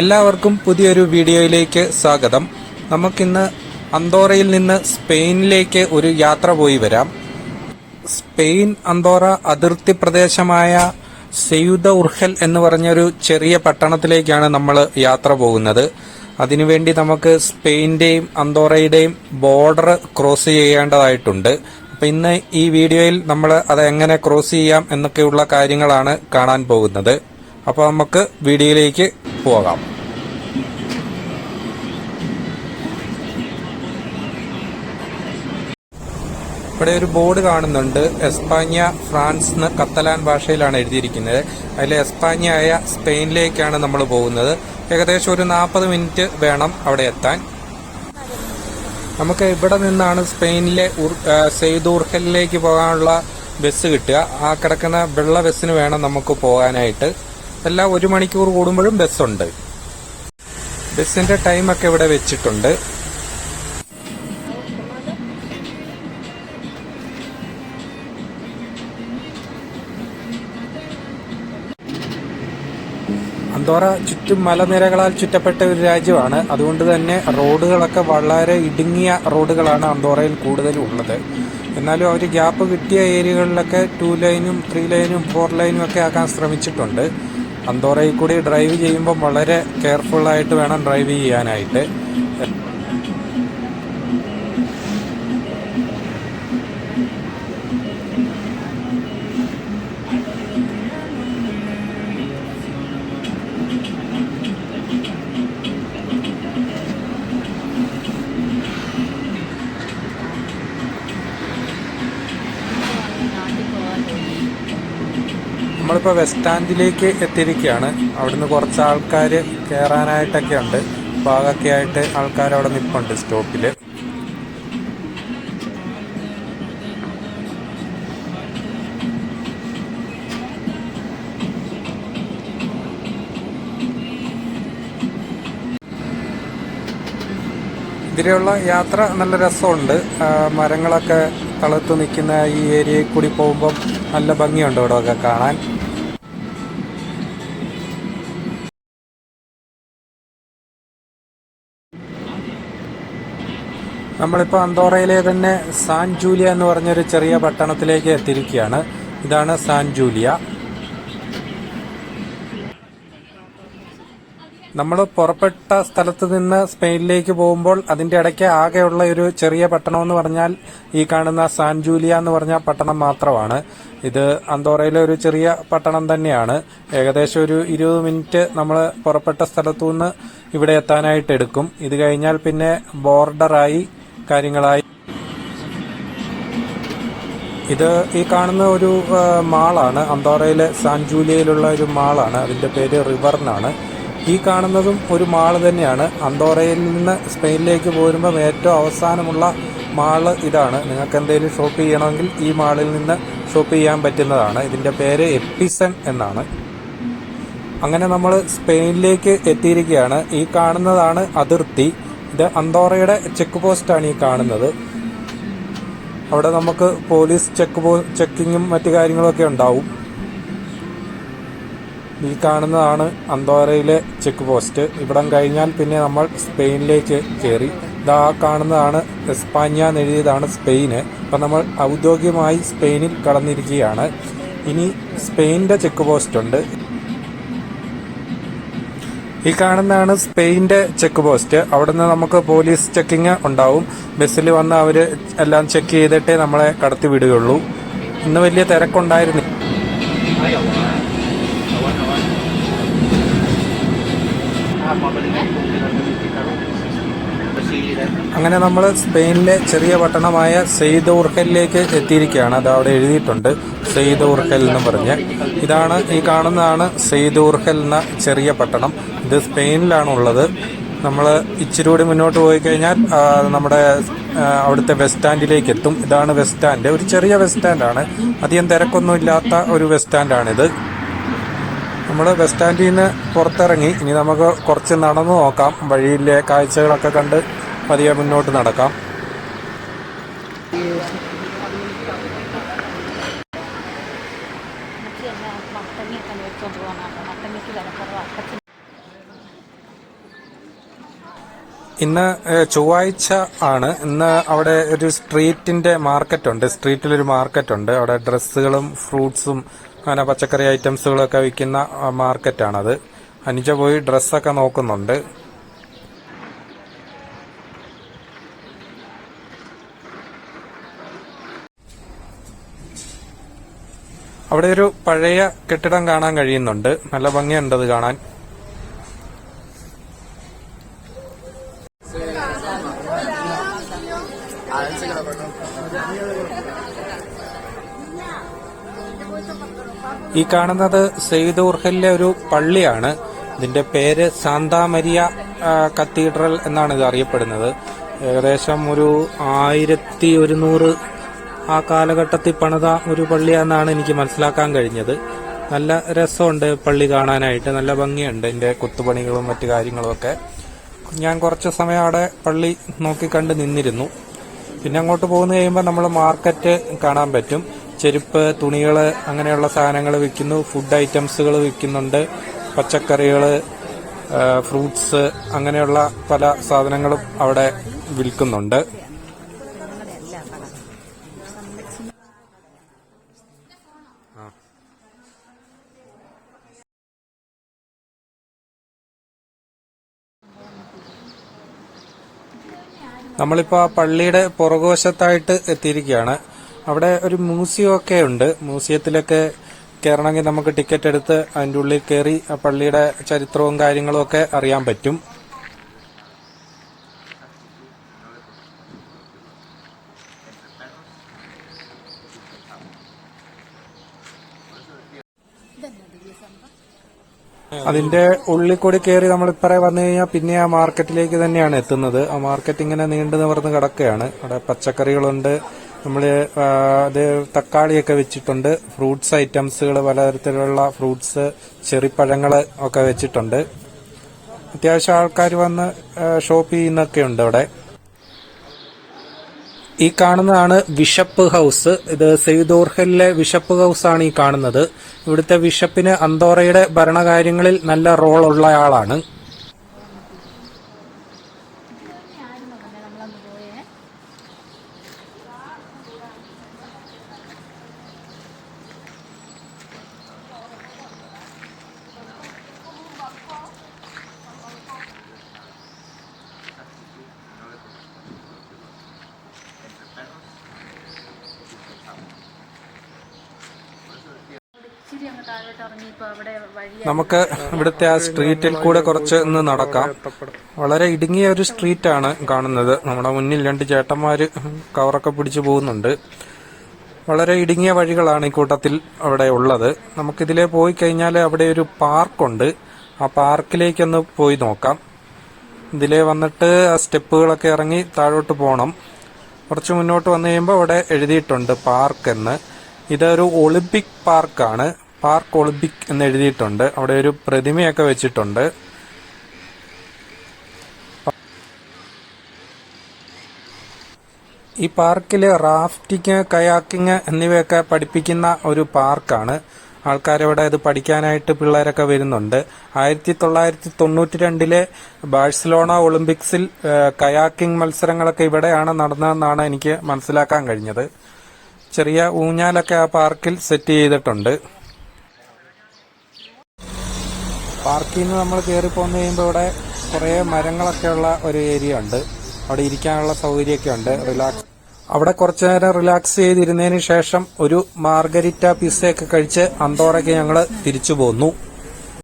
എല്ലാവർക്കും പുതിയൊരു വീഡിയോയിലേക്ക് സ്വാഗതം. നമുക്കിന്ന് അന്തോറയിൽ നിന്ന് സ്പെയിനിലേക്ക് ഒരു യാത്ര പോയി വരാം. സ്പെയിൻ അന്തോറ അതിർത്തി പ്രദേശമായ സെയുദ ഉർഹൽ എന്ന് പറഞ്ഞൊരു ചെറിയ പട്ടണത്തിലേക്കാണ് നമ്മൾ യാത്ര പോകുന്നത്. അതിനുവേണ്ടി നമുക്ക് സ്പെയിന്റെയും അന്തോറയുടെയും ബോർഡർ ക്രോസ് ചെയ്യേണ്ടതായിട്ടുണ്ട്. അപ്പം ഇന്ന് ഈ വീഡിയോയിൽ നമ്മൾ അത് എങ്ങനെ ക്രോസ് ചെയ്യാം എന്നൊക്കെയുള്ള കാര്യങ്ങളാണ് കാണാൻ പോകുന്നത്. അപ്പോൾ നമുക്ക് വീഡിയോയിലേക്ക് പോകാം. ഇവിടെ ഒരു ബോർഡ് കാണുന്നുണ്ട്. എസ്പാഞ്ഞ ഫ്രാൻസ് എന്ന് കത്തലാൻ ഭാഷയിലാണ് എഴുതിയിരിക്കുന്നത്. അതിൽ എസ്പാഞ്ഞയായ സ്പെയിനിലേക്കാണ് നമ്മൾ പോകുന്നത്. ഏകദേശം ഒരു നാൽപ്പത് മിനിറ്റ് വേണം അവിടെ എത്താൻ. നമുക്ക് ഇവിടെ നിന്നാണ് സ്പെയിനിലെ ഉർ- ആ, സെയ്ദ് ഉർഹലിലേക്ക് പോകാനുള്ള ബസ് കിട്ടുക. ആ കിടക്കുന്ന വെള്ള ബസ്സിന് വേണം നമുക്ക് പോകാനായിട്ട്. എല്ലാം ഒരു മണിക്കൂർ കൂടുമ്പോഴും ബസ്സുണ്ട്. ബസ്സിന്റെ ടൈമൊക്കെ ഇവിടെ വെച്ചിട്ടുണ്ട്. അന്തോറ ചുറ്റും മലനിരകളാൽ ചുറ്റപ്പെട്ട ഒരു രാജ്യമാണ്. അതുകൊണ്ട് തന്നെ റോഡുകളൊക്കെ വളരെ ഇടുങ്ങിയ റോഡുകളാണ് അന്തോറയിൽ കൂടുതലും ഉള്ളത്. എന്നാലും അവർ ഗ്യാപ്പ് കിട്ടിയ ഏരിയകളിലൊക്കെ ടു ലൈനും ത്രീ ലൈനും ഫോർ ലൈനും ഒക്കെ ആക്കാൻ ശ്രമിച്ചിട്ടുണ്ട്. അന്തോറയിൽ കൂടി ഡ്രൈവ് ചെയ്യുമ്പോൾ വളരെ കെയർഫുള്ളായിട്ട് വേണം ഡ്രൈവ് ചെയ്യാനായിട്ട്. നമ്മളിപ്പോൾ ബസ് സ്റ്റാൻഡിലേക്ക് എത്തിയിരിക്കുകയാണ്. അവിടുന്ന് കുറച്ച് ആൾക്കാർ കയറാനായിട്ടൊക്കെ ഉണ്ട് ഭാഗമൊക്കെ ആയിട്ട് ആൾക്കാർ അവിടെ നിൽപ്പുണ്ട് സ്റ്റോപ്പിൽ ഇതിലുള്ള യാത്ര നല്ല രസമുണ്ട്. മരങ്ങളൊക്കെ തളുത്ത് നിൽക്കുന്ന ഈ ഏരിയയിൽ കൂടി പോകുമ്പം നല്ല ഭംഗിയുണ്ട് ഇവിടെ ഒക്കെ കാണാൻ. നമ്മളിപ്പോൾ അന്തോറയിലെ തന്നെ സാൻ ജൂലിയ എന്ന് പറഞ്ഞൊരു ചെറിയ പട്ടണത്തിലേക്ക് എത്തിയിരിക്കുകയാണ്. ഇതാണ് സാൻ ജൂലിയ. നമ്മൾ പുറപ്പെട്ട സ്ഥലത്ത് നിന്ന് സ്പെയിനിലേക്ക് പോകുമ്പോൾ അതിന്റെ ഇടയ്ക്ക് ആകെയുള്ള ഒരു ചെറിയ പട്ടണം എന്ന് പറഞ്ഞാൽ ഈ കാണുന്ന സാൻ ജൂലിയ എന്ന് പറഞ്ഞ പട്ടണം മാത്രമാണ്. ഇത് അന്തോറയിലെ ഒരു ചെറിയ പട്ടണം തന്നെയാണ്. ഏകദേശം ഒരു ഇരുപത് മിനിറ്റ് നമ്മൾ പുറപ്പെട്ട സ്ഥലത്തു നിന്ന് ഇവിടെ എത്താനായിട്ട് എടുക്കും. ഇത് കഴിഞ്ഞാൽ പിന്നെ ബോർഡറായി കാര്യങ്ങളായി. ഇത് ഈ കാണുന്ന ഒരു മാളാണ്. അന്തോറയിലെ സാൻ ജൂലിയയിലുള്ള ഒരു മാളാണ്. അതിന്റെ പേര് റിവർ എന്നാണ് ഈ കാണുന്നതും ഒരു മാൾ തന്നെയാണ്. അന്തോറയിൽ നിന്ന് സ്പെയിനിലേക്ക് പോരുമ്പം ഏറ്റവും അവസാനമുള്ള മാൾ ഇതാണ്. നിങ്ങൾക്ക് എന്തെങ്കിലും ഷോപ്പ് ചെയ്യണമെങ്കിൽ ഈ മാളിൽ നിന്ന് ഷോപ്പ് ചെയ്യാൻ പറ്റുന്നതാണ്. ഇതിന്റെ പേര് എപ്പിസൺ എന്നാണ്. അങ്ങനെ നമ്മൾ സ്പെയിനിലേക്ക് എത്തിയിരിക്കുകയാണ്. ഈ കാണുന്നതാണ് അതിർത്തി. ഇത് അന്തോറയുടെ ചെക്ക് പോസ്റ്റാണ് ഈ കാണുന്നത്. അവിടെ നമുക്ക് പോലീസ് ചെക്ക് പോ ചെക്കിങ്ങും മറ്റു കാര്യങ്ങളൊക്കെ ഉണ്ടാവും. ഈ കാണുന്നതാണ് അന്തോരയിലെ ചെക്ക് പോസ്റ്റ് ഇവിടം കഴിഞ്ഞാൽ പിന്നെ നമ്മൾ സ്പെയിനിലേക്ക് കയറി. ഇതാ കാണുന്നതാണ് എസ്പാഞ്ഞ എന്ന് എഴുതിയതാണ് സ്പെയിന്. അപ്പം നമ്മൾ ഔദ്യോഗികമായി സ്പെയിനിൽ കടന്നിരിക്കുകയാണ്. ഇനി സ്പെയിന്റെ ചെക്ക് പോസ്റ്റ് ഉണ്ട്. ഈ കാണുന്നതാണ് സ്പെയിന്റെ ചെക്ക് പോസ്റ്റ് അവിടുന്ന് നമുക്ക് പോലീസ് ചെക്കിങ് ഉണ്ടാവും. ബസ്സിൽ വന്ന് അവർ എല്ലാം ചെക്ക് ചെയ്തിട്ടേ നമ്മളെ കടത്തി വിടുകയുള്ളൂ. ഇന്ന് വലിയ തിരക്കുണ്ടായിരുന്നു അങ്ങനെ നമ്മൾ സ്പെയിനിലെ ചെറിയ പട്ടണമായ സെയ്ദ് ഉർഹലിലേക്ക് എത്തിയിരിക്കുകയാണ്. അത് അവിടെ എഴുതിയിട്ടുണ്ട്. സെയ്ദ് ഉർഹൽ എന്ന് പറഞ്ഞ്. ഇതാണ് ഈ കാണുന്നതാണ് സെയ്ദ് ഉർഹൽ എന്ന ചെറിയ പട്ടണം. ഇത് സ്പെയിനിലാണ് ഉള്ളത് നമ്മൾ ഇച്ചിരി കൂടി മുന്നോട്ട് പോയി കഴിഞ്ഞാൽ നമ്മുടെ അവിടുത്തെ ബസ് സ്റ്റാൻഡിലേക്ക് എത്തും. ഇതാണ് വെസ്റ്റ് സ്റ്റാൻഡ്. ഒരു ചെറിയ വെസ്റ്റ് സ്റ്റാൻഡാണ്. അധികം തിരക്കൊന്നും ഇല്ലാത്ത ഒരു ബസ് സ്റ്റാൻഡാണിത്. നമ്മൾ ബസ് സ്റ്റാൻഡിൽ നിന്ന് പുറത്തിറങ്ങി. ഇനി നമുക്ക് കുറച്ച് നടന്നു നോക്കാം. വഴിയിലെ കാഴ്ചകളൊക്കെ കണ്ട് പതിയെ മുന്നോട്ട് നടക്കാം. ഇന്ന് ചൊവ്വാഴ്ച ആണ്. ഇന്ന് അവിടെ ഒരു സ്ട്രീറ്റിന്റെ മാർക്കറ്റ് ഉണ്ട്. സ്ട്രീറ്റിലൊരു മാർക്കറ്റ് ഉണ്ട്. അവിടെ ഡ്രസ്സുകളും ഫ്രൂട്ട്സും അങ്ങനെ പച്ചക്കറി ഐറ്റംസുകളൊക്കെ വിൽക്കുന്ന മാർക്കറ്റാണത്. അനുജ പോയി ഡ്രസ്സൊക്കെ നോക്കുന്നുണ്ട്. അവിടെ ഒരു പഴയ കെട്ടിടം കാണാൻ കഴിയുന്നുണ്ട്. നല്ല ഭംഗിയുണ്ട് അത് കാണാൻ. ഈ കാണുന്നത് സെയ്ദ് ഉർഹലിലെ ഒരു പള്ളിയാണ്. ഇതിന്റെ പേര് സാന്താമരിയ മരിയ കത്തീഡ്രൽ എന്നാണ് ഇത് അറിയപ്പെടുന്നത്. ഏകദേശം ഒരു ആയിരത്തി ഒരുന്നൂറ് ആ കാലഘട്ടത്തിൽ പണിത ഒരു പള്ളിയാണെന്നാണ് എനിക്ക് മനസ്സിലാക്കാൻ കഴിഞ്ഞത്. നല്ല രസമുണ്ട് പള്ളി കാണാനായിട്ട്. നല്ല ഭംഗിയുണ്ട് ഇതിന്റെ കൊത്തുപണികളും മറ്റു കാര്യങ്ങളും ഒക്കെ. ഞാൻ കുറച്ച് സമയം അവിടെ പള്ളി നോക്കിക്കണ്ട് നിന്നിരുന്നു. പിന്നെ അങ്ങോട്ട് പോകുന്ന കഴിയുമ്പോൾ നമ്മൾ മാർക്കറ്റ് കാണാൻ പറ്റും. ചെരുപ്പ് തുണികൾ അങ്ങനെയുള്ള സാധനങ്ങൾ വിൽക്കുന്നു. ഫുഡ് ഐറ്റംസുകൾ വിൽക്കുന്നുണ്ട്. പച്ചക്കറികൾ ഫ്രൂട്ട്സ് അങ്ങനെയുള്ള പല സാധനങ്ങളും അവിടെ വിൽക്കുന്നുണ്ട്. നമ്മളിപ്പോൾ ആ പള്ളിയുടെ പുറകുവശത്തായിട്ട് എത്തിയിരിക്കുകയാണ്. അവിടെ ഒരു മ്യൂസിയം ഒക്കെ ഉണ്ട്. മ്യൂസിയത്തിലൊക്കെ കയറണമെങ്കിൽ നമുക്ക് ടിക്കറ്റ് എടുത്ത് അതിന്റെ ഉള്ളിൽ കയറി ആ പള്ളിയുടെ ചരിത്രവും കാര്യങ്ങളും ഒക്കെ അറിയാൻ പറ്റും. അതിന്റെ ഉള്ളിൽ കൂടി കയറി നമ്മൾ വന്നു കഴിഞ്ഞാൽ പിന്നെ ആ മാർക്കറ്റിലേക്ക് തന്നെയാണ് എത്തുന്നത്. ആ മാർക്കറ്റ് ഇങ്ങനെ നീണ്ടു നിവർന്ന് കിടക്കുകയാണ്. അവിടെ പച്ചക്കറികളുണ്ട്. നമ്മൾ അത് തക്കാളിയൊക്കെ വെച്ചിട്ടുണ്ട്. ഫ്രൂട്ട്സ് ഐറ്റംസുകൾ പലതരത്തിലുള്ള ഫ്രൂട്ട്സ് ചെറിപ്പഴങ്ങൾ ഒക്കെ വെച്ചിട്ടുണ്ട്. അത്യാവശ്യം ആൾക്കാർ വന്ന് ഷോപ്പ് ചെയ്യുന്നൊക്കെ ഉണ്ട് അവിടെ. ഈ കാണുന്നതാണ് വിഷപ്പ് ഹൗസ്. ഇത് സെയ്ദോർഹലിലെ വിഷപ്പ് ഹൗസ് ആണ് ഈ കാണുന്നത്. ഇവിടുത്തെ വിഷപ്പിന് അന്തോറയുടെ ഭരണകാര്യങ്ങളിൽ നല്ല റോൾ ഉള്ള ആളാണ് ഇച്ചിരി അങ്ങ് താഴോട്ട് ഇറങ്ങിയപ്പോ അവിടെ വഴി നമുക്ക് ഇവിടുത്തെ ആ സ്ട്രീറ്റിൽ കൂടെ കുറച്ച് ഇന്ന് നടക്കാം. വളരെ ഇടുങ്ങിയ ഒരു സ്ട്രീറ്റ് ആണ് കാണുന്നത്. നമ്മുടെ മുന്നിൽ രണ്ട് ചേട്ടന്മാര് കവറൊക്കെ പിടിച്ചു പോകുന്നുണ്ട്. വളരെ ഇടുങ്ങിയ വഴികളാണ് ഈ കൂട്ടത്തിൽ അവിടെ ഉള്ളത്. നമുക്കിതിലെ പോയി കഴിഞ്ഞാൽ അവിടെ ഒരു പാർക്കുണ്ട്. ആ പാർക്കിലേക്കൊന്ന് പോയി നോക്കാം. ഇതിലെ വന്നിട്ട് ആ സ്റ്റെപ്പുകളൊക്കെ ഇറങ്ങി താഴോട്ട് പോകണം കുറച്ച് മുന്നോട്ട് വന്നു കഴിയുമ്പോൾ അവിടെ എഴുതിയിട്ടുണ്ട് പാർക്ക് എന്ന്. ഇതൊരു ഒളിമ്പിക് പാർക്കാണ്. പാർക്ക് ഒളിമ്പിക് എന്ന് എഴുതിയിട്ടുണ്ട്. അവിടെ ഒരു പ്രതിമയൊക്കെ വെച്ചിട്ടുണ്ട്. ഈ പാർക്കിൽ റാഫ്റ്റിങ് കയാക്കിങ് എന്നിവയൊക്കെ പഠിപ്പിക്കുന്ന ഒരു പാർക്കാണ്. ആൾക്കാരവിടെ ഇത് പഠിക്കാനായിട്ട് പിള്ളേരൊക്കെ വരുന്നുണ്ട്. ആയിരത്തി തൊള്ളായിരത്തി തൊണ്ണൂറ്റി രണ്ടിലെ ബാഴ്സലോണ ഒളിമ്പിക്സിൽ കയാക്കിംഗ് മത്സരങ്ങളൊക്കെ ഇവിടെയാണ് നടന്നതെന്നാണ് എനിക്ക് മനസ്സിലാക്കാൻ കഴിഞ്ഞത്. ചെറിയ ഊഞ്ഞാലൊക്കെ ആ പാർക്കിൽ സെറ്റ് ചെയ്തിട്ടുണ്ട്. പാർക്കിൽ നിന്ന് നമ്മൾ കയറി പോന്നു കഴിയുമ്പോൾ ഇവിടെ കുറേ മരങ്ങളൊക്കെ ഉള്ള ഒരു ഏരിയ ഉണ്ട്. അവിടെ ഇരിക്കാനുള്ള സൗകര്യമൊക്കെ ഉണ്ട്. റിലാക്സ് അവിടെ കുറച്ചു നേരം റിലാക്സ് ചെയ്തിരുന്നതിന് ശേഷം ഒരു മാർഗരിറ്റ പിസ്സയൊക്കെ കഴിച്ച് അന്തോറയ്ക്ക് ഞങ്ങൾ തിരിച്ചു പോന്നു.